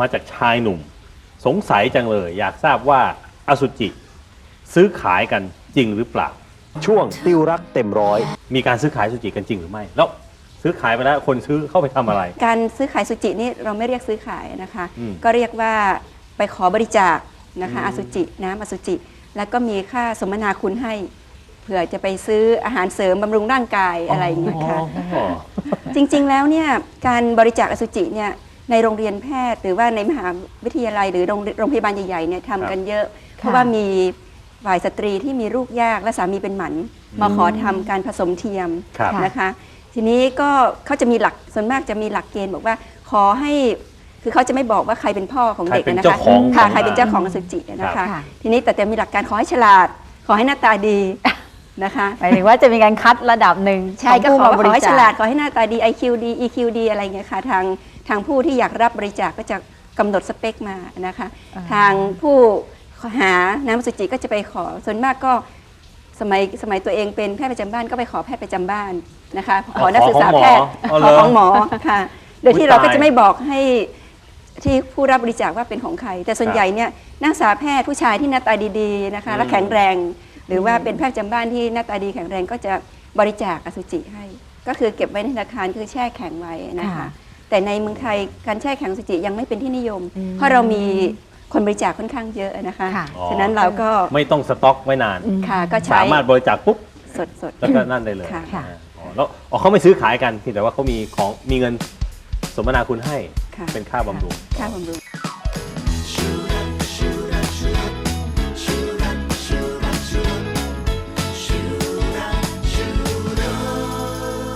มาจากชายหนุ่ม สงสัยจังเลย อยากทราบว่าอสุจิ ซื้อขายกันจริงหรือเปล่า ช่วงติวรักเต็มร้อย มีการซื้อขายอสุจิกันจริงหรือไม่ แล้วซื้อขายไปแล้วคนซื้อเข้าไปทำอะไร การซื้อขายสุจินี่เราไม่เรียกซื้อขายนะคะ อืมก็เรียกว่าไปขอบริจาคนะคะอืม อสุจิน้ำอสุจิ แล้วก็มีค่าสมนาคุณให้เผื่อจะไปซื้ออาหารเสริมบำรุงร่างกายอะไรอย่างเงี้ยค่ะ อ๋อ จริงๆ แล้วเนี่ยการบริจาคอสุจิเนี่ย ในโรงเรียนแพทย์ หรือว่าในมหาวิทยาลัย หรือโรงโรงพยาบาลใหญ่ๆเนี่ยทำกันเยอะ เพราะว่ามีฝ่ายสตรีที่มีลูกยากและสามีเป็นหมันมาขอทำการผสมเทียมครับนะคะ ทีนี้ก็เขาจะมีหลักส่วนมากจะมีหลักเกณฑ์บอกว่าขอให้คือเขาจะไม่บอกว่าใครเป็นพ่อของเด็กใครเป็นนะเจ้าคะของค่ะของใครเป็นเจ้าของอสุจินะครัคะบค่ะทีนี้แต่จะมีหลักการขอให้ฉลาด ขอให้หน้าตาดี นะคะหมายถึงว่าจะมีการคัดระดับหนึ่งใช่ก็ของขอผู้มาบขอริให้ฉจาลาดคขอให้หน้าตาดี IQ ดี EQ ดีอะไรเงี้ยค่ะทางทางผู้ที่อยากรับบริจาคก็จะกำหนดสเปคมานะคะอ่าทางผู้หาน้ำอสุจิก็จะไปขอส่วนมากก็สมัยสมัยตัวเองเป็นแพทย์ประจำบ้านก็ไปขอแพทย์ประจำบ้านนะคะขอนักศึกษาแพทย์ขอขขอองของหหมมออค่ะ โดยที่อุ๊ยเราก็ตายจะไม่บอกให้ที่ผู้รับบริจาคว่าเป็นของใคร แต่ส่วนครับใหญ่เนี่ยนักศึกษาแพทย์ผู้ชายที่หน้าตาดีๆนะคะและอืมแข็งแรง หรือว่าเป็นแพทย์ประจำบ้านที่หน้าตาดีแข็งแรงก็จะบริจาคอสุจิให้ ก็คือเก็บไว้ในธนาคารคือแช่แข็งไว้นะคะค่ะแต่ในเมืองไทยการแช่แข็งอสุจิยังไม่เป็นที่นิยมอืมเพราะเรามีคนบริจาคค่อนข้างเยอะนะคะค่ะ ฉะนั้นเราก็ไม่ต้องสต็อกไว้นาน ค่ะก็ใช้สามารถบริจาคปุ๊บ สดสด แล้วก็นั่นได้เลยค่ะค่ะอ๋อแล้วอ๋อเขาไม่ซื้อขายกันเพียงแต่ว่าเขามีของมีเงินสมนาคุณให้ค่ะเป็นค่าบำรุง ค่าบำรุง